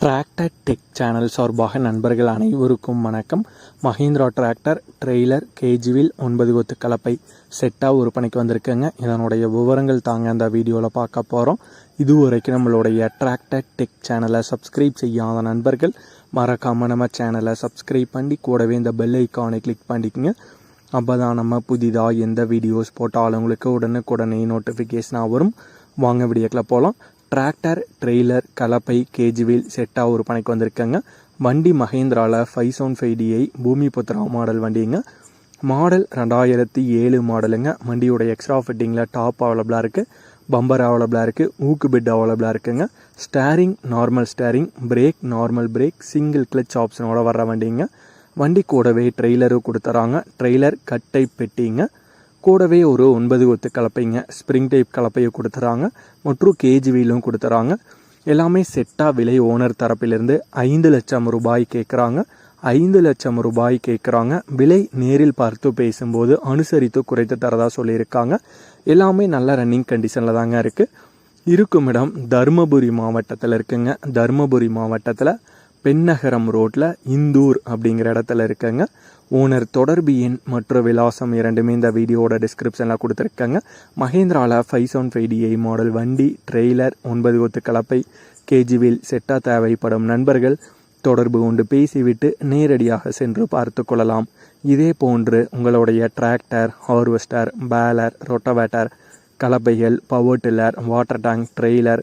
Tractor tech channel சார்பாக நண்பர்கள் அனைவருக்கும் வணக்கம். மஹிந்திரா டிராக்டர் ட்ரெய்லர் கேஜிவில் ஒன்பது கொத்து கலப்பை செட்டாக விற்பனைக்கு வந்திருக்குங்க. இதனுடைய விவரங்கள் தாங்க அந்த வீடியோவில் பார்க்க போகிறோம் இதுவரைக்கும் நம்மளுடைய டிராக்டர் டெக் சேனலை சப்ஸ்கிரைப் செய்யாத நண்பர்கள் மறக்காமல் நம்ம சேனலை சப்ஸ்கிரைப் பண்ணி கூடவே இந்த பெல் ஐக்கானை கிளிக் பண்ணிக்கோங்க. அப்போ தான் நம்ம புதிதாக எந்த வீடியோஸ் போட்டாலும் உங்களுக்கு உடனுக்குடனே நோட்டிஃபிகேஷனாக வரும். வாங்க வீடியோக்கில் போகலாம் டிராக்டர் ட்ரெய்லர் கலப்பை கேஜிவில் செட்டாக ஒரு பணிக்கு வந்திருக்கேங்க. வண்டி மஹேந்திராவில் five sound five DI Bhoomi Putra model வண்டிங்க. மாடல் ரெண்டாயிரத்தி ஏழு மாடலுங்க. வண்டியோட எக்ஸ்ட்ரா ஃபிட்டிங்கில் டாப் அவைலபிளாக இருக்குது பம்பர் அவைலபிளாக இருக்குது ஊக்கு பெட் அவைலபிளாக இருக்குங்க. Steering normal steering brake normal brake single clutch ஆப்ஷனோட வர்ற வண்டிங்க. வண்டி கூடவே ட்ரெய்லரும் கொடுத்துறாங்க. ட்ரெய்லர் கட்டை பெட்டிங்க. கூடவே ஒரு ஒன்பது ஒத்து கலப்பைங்க. ஸ்ப்ரிங் டைப் கலப்பையை கொடுத்துறாங்க. மற்றும் கேஜி வீலும் கொடுத்துறாங்க. எல்லாமே செட்டாக விலை ஓனர் தரப்பிலிருந்து ஐந்து லட்சம் ரூபாய் கேட்குறாங்க ஐந்து லட்சம் ரூபாய் கேட்குறாங்க விலை நேரில் பார்த்து பேசும்போது அனுசரித்து குறைத்து தரதாக சொல்லியிருக்காங்க. எல்லாமே நல்ல ரன்னிங் கண்டிஷனில் தாங்க இருக்குது இருக்கும் இடம் தருமபுரி மாவட்டத்தில் இருக்குங்க. தருமபுரி மாவட்டத்தில் பெண்ணகரம் ரோட்டில் இந்தூர் அப்படிங்கிற இடத்துல இருக்கங்க. ஓனர் தொடர்பு எண் மற்றும் விலாசம் இரண்டுமே இந்த வீடியோவோட டிஸ்கிரிப்ஷனில் கொடுத்துருக்காங்க. மஹேந்திராவில் five seven five DI model வண்டி ட்ரெய்லர் ஒன்பது கொத்து கலப்பை கேஜிவில் செட்டாக தேவைப்படும் நண்பர்கள் தொடர்பு கொண்டு பேசிவிட்டு நேரடியாக சென்று பார்த்து கொள்ளலாம். இதே போன்று உங்களுடைய tractor harvester baler rotavator கலப்பைகள் power tiller water tank trailer